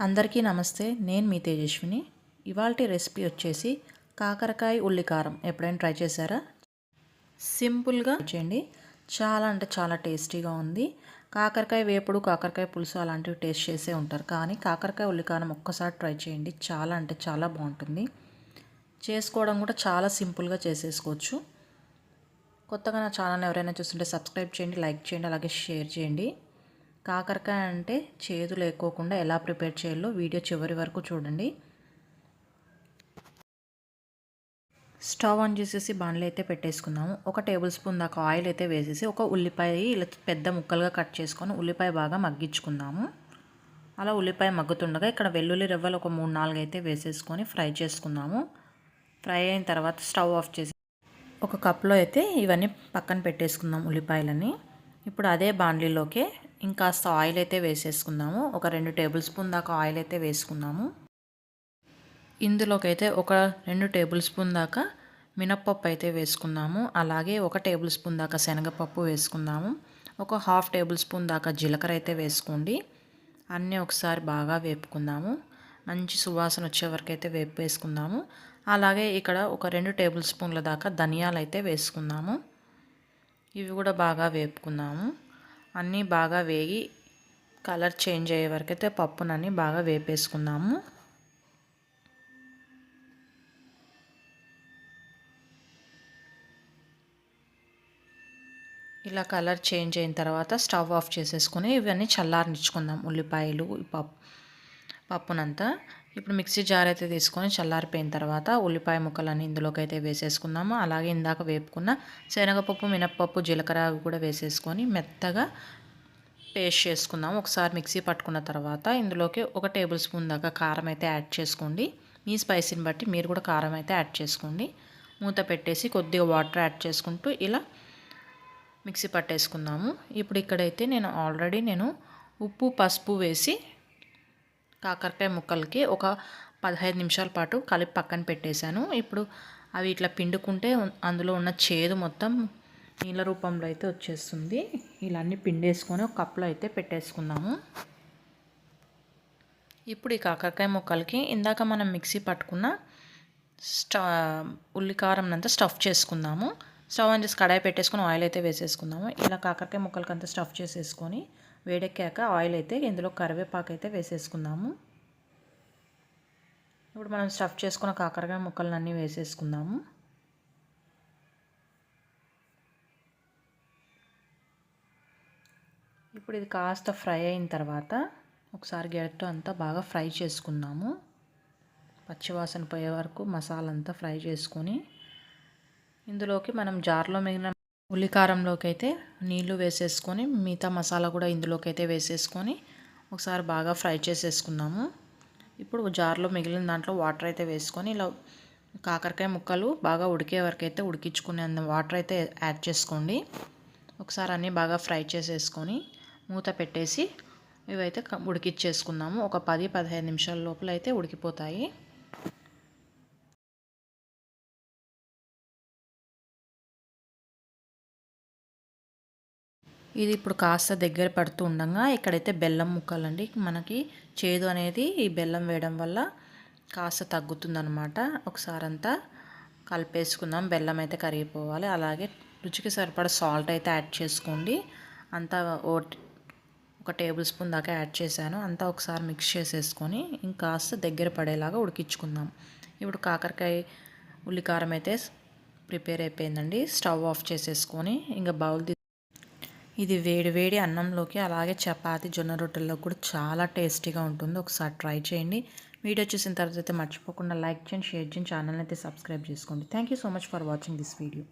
అందరికీ నమస్తే నేను మీ తేజస్విని. ఇవాళ రెసిపీ వచ్చేసి కాకరకాయ ఉల్లికారం. ఎప్పుడైనా ట్రై చేశారా? సింపుల్గా చేయండి. చాలా అంటే చాలా టేస్టీగా ఉంది. కాకరకాయ వేపుడు కాకరకాయ పులుసు అలాంటివి టేస్ట్ చేసే ఉంటారు. కానీ కాకరకాయ ఉల్లికారం ఒక్కసారి ట్రై చేయండి. చాలా అంటే చాలా బాగుంటుంది. చేసుకోవడం కూడా చాలా సింపుల్గా చేసేసుకోవచ్చు. కొత్తగా నా ఛానల్ ఎవరైనా చూస్తుంటే సబ్స్క్రైబ్ చేయండి లైక్ చేయండి అలాగే షేర్ చేయండి. కాకరకాయ అంటే చేదు లేకోకుండా ఎలా ప్రిపేర్ చేయాలో వీడియో చివరి వరకు చూడండి. స్టవ్ ఆన్ చేసేసి బాణలు అయితే పెట్టేసుకుందాము. ఒక టేబుల్ స్పూన్ దాకా ఆయిల్ అయితే వేసేసి ఒక ఉల్లిపాయ ఇలా పెద్ద ముక్కలుగా కట్ చేసుకొని ఉల్లిపాయ బాగా మగ్గించుకుందాము. అలా ఉల్లిపాయ మగ్గుతుండగా ఇక్కడ వెల్లుల్లి రెవ్వలు ఒక మూడు నాలుగు అయితే వేసేసుకొని ఫ్రై చేసుకుందాము. ఫ్రై అయిన తర్వాత స్టవ్ ఆఫ్ చేసి ఒక కప్లో అయితే ఇవన్నీ పక్కన పెట్టేసుకుందాం ఉల్లిపాయలని. ఇప్పుడు అదే బాండ్లీలోకి ఇంకాస్త ఆయిల్ అయితే వేసేసుకుందాము. ఒక రెండు టేబుల్ స్పూన్ దాకా ఆయిల్ అయితే వేసుకుందాము. ఇందులోకైతే ఒక రెండు టేబుల్ స్పూన్ దాకా మినప్పప్పు అయితే వేసుకుందాము. అలాగే ఒక టేబుల్ స్పూన్ దాకా శనగపప్పు వేసుకుందాము. ఒక హాఫ్ టేబుల్ స్పూన్ దాకా జీలకర్ర అయితే వేసుకోండి. అన్నీ ఒకసారి బాగా వేపుకుందాము. మంచి సువాసన వచ్చే వరకు అయితే వేసుకుందాము అలాగే ఇక్కడ ఒక రెండు టేబుల్ స్పూన్ల దాకా ధనియాలు అయితే వేసుకుందాము. ఇవి కూడా బాగా వేపుకుందాము. అన్నీ బాగా వేగి కలర్ చేంజ్ అయ్యే వరకు అయితే పప్పునన్నీ బాగా వేపేసుకుందాము. ఇలా కలర్ చేంజ్ అయిన తర్వాత స్టవ్ ఆఫ్ చేసేసుకుని ఇవన్నీ చల్లారనిచ్చుకుందాం. ఉల్లిపాయలు పప్పు పప్పునంతా. ఇప్పుడు మిక్సీ జార్ అయితే తీసుకొని చల్లారిపోయిన తర్వాత ఉల్లిపాయ ముక్కలన్నీ ఇందులోకి అయితే వేసేసుకుందాము. అలాగే ఇందాక వేపుకున్న శనగపప్పు మినప్పప్పు జీలకర్ర కూడా వేసేసుకొని మెత్తగా పేస్ట్ చేసుకుందాము. ఒకసారి మిక్సీ పట్టుకున్న తర్వాత ఇందులోకి ఒక టేబుల్ స్పూన్ దాకా కారం అయితే యాడ్ చేసుకోండి. మీ స్పైసీని బట్టి మీరు కూడా కారం అయితే యాడ్ చేసుకోండి. మూత పెట్టేసి కొద్దిగా వాటర్ యాడ్ చేసుకుంటూ ఇలా మిక్సీ పట్టేసుకుందాము. ఇప్పుడు ఇక్కడైతే నేను ఆల్రెడీ నేను ఉప్పు పసుపు వేసి కాకరకాయ ముక్కలకి ఒక పదహైదు నిమిషాల పాటు కలిపి పక్కన పెట్టేశాను. ఇప్పుడు అవి ఇట్లా పిండుకుంటే అందులో ఉన్న చేదు మొత్తం నీళ్ళ రూపంలో అయితే వచ్చేస్తుంది. ఇలా అన్ని పిండేసుకొని ఒక కప్లో అయితే పెట్టేసుకుందాము. ఇప్పుడు ఈ కాకరకాయ ముక్కలకి ఇందాక మనం మిక్సీ పట్టుకున్న స్టా ఉల్లికారం అంతా స్టఫ్ చేసుకుందాము. స్టవ్ అని చేసి కడాయి పెట్టేసుకొని ఆయిల్ అయితే వేసేసుకుందాము. ఇలా కాకరకాయ ముక్కలకి అంతా స్టఫ్ చేసేసుకొని వేడెక్కాక ఆయిల్ అయితే ఇందులో కరివేపాకు అయితే వేసేసుకుందాము. ఇప్పుడు మనం స్టఫ్ చేసుకున్న కాకరకాయ ముక్కలను అన్నీ వేసేసుకుందాము. ఇప్పుడు ఇది కాస్త ఫ్రై అయిన తర్వాత ఒకసారి గెరట్తో అంతా బాగా ఫ్రై చేసుకుందాము. పచ్చివాసన పోయే వరకు మసాలా అంతా ఫ్రై చేసుకొని ఇందులోకి మనం జార్లో మిగిలిన ఉల్లికారంలోకి అయితే నీళ్ళు వేసేసుకొని మిగతా మసాలా కూడా ఇందులోకి అయితే వేసేసుకొని ఒకసారి బాగా ఫ్రై చేసేసుకున్నాము ఇప్పుడు జార్లో మిగిలిన దాంట్లో వాటర్ అయితే వేసుకొని ఇలా కాకరకాయ ముక్కలు బాగా ఉడికే వరకు అయితే ఉడికించుకునే వాటర్ అయితే యాడ్ చేసుకోండి. ఒకసారి అన్నీ బాగా ఫ్రై చేసేసుకొని మూత పెట్టేసి ఇవైతే ఉడికిచ్చేసుకుందాము. ఒక పది పదిహేను నిమిషాల లోపల అయితే ఉడికిపోతాయి. ఇది ఇప్పుడు కాస్త దగ్గర పడుతూ ఉండగా ఇక్కడైతే బెల్లం ముక్కలండి మనకి చేదు అనేది ఈ బెల్లం వేయడం వల్ల కాస్త తగ్గుతుందనమాట ఒకసారి అంతా కలిపేసుకుందాం బెల్లం అయితే కరిగిపోవాలి. అలాగే రుచికి సరిపడా సాల్ట్ అయితే యాడ్ చేసుకోండి. అంతా ఓ ఒక టేబుల్ స్పూన్ దాకా యాడ్ చేశాను. అంతా ఒకసారి మిక్స్ చేసేసుకొని ఇంకాస్త దగ్గర పడేలాగా ఉడికించుకుందాం. ఇప్పుడు కాకరకాయ ఉల్లికారం అయితే ప్రిపేర్ అయిపోయిందండి. స్టవ్ ఆఫ్ చేసేసుకొని ఇంకా బౌల్ ఇది వేడి వేడి అన్నంలోకి అలాగే చపాతి జొన్న రొట్టెల్లో కూడా చాలా టేస్టీగా ఉంటుంది. ఒకసారి ట్రై చేయండి. వీడియో చూసిన తర్వాత అయితే మర్చిపోకుండా లైక్ చేయండి షేర్ చేయండి ఛానల్ అయితే సబ్స్క్రైబ్ చేసుకోండి. Thank you so much for watching this video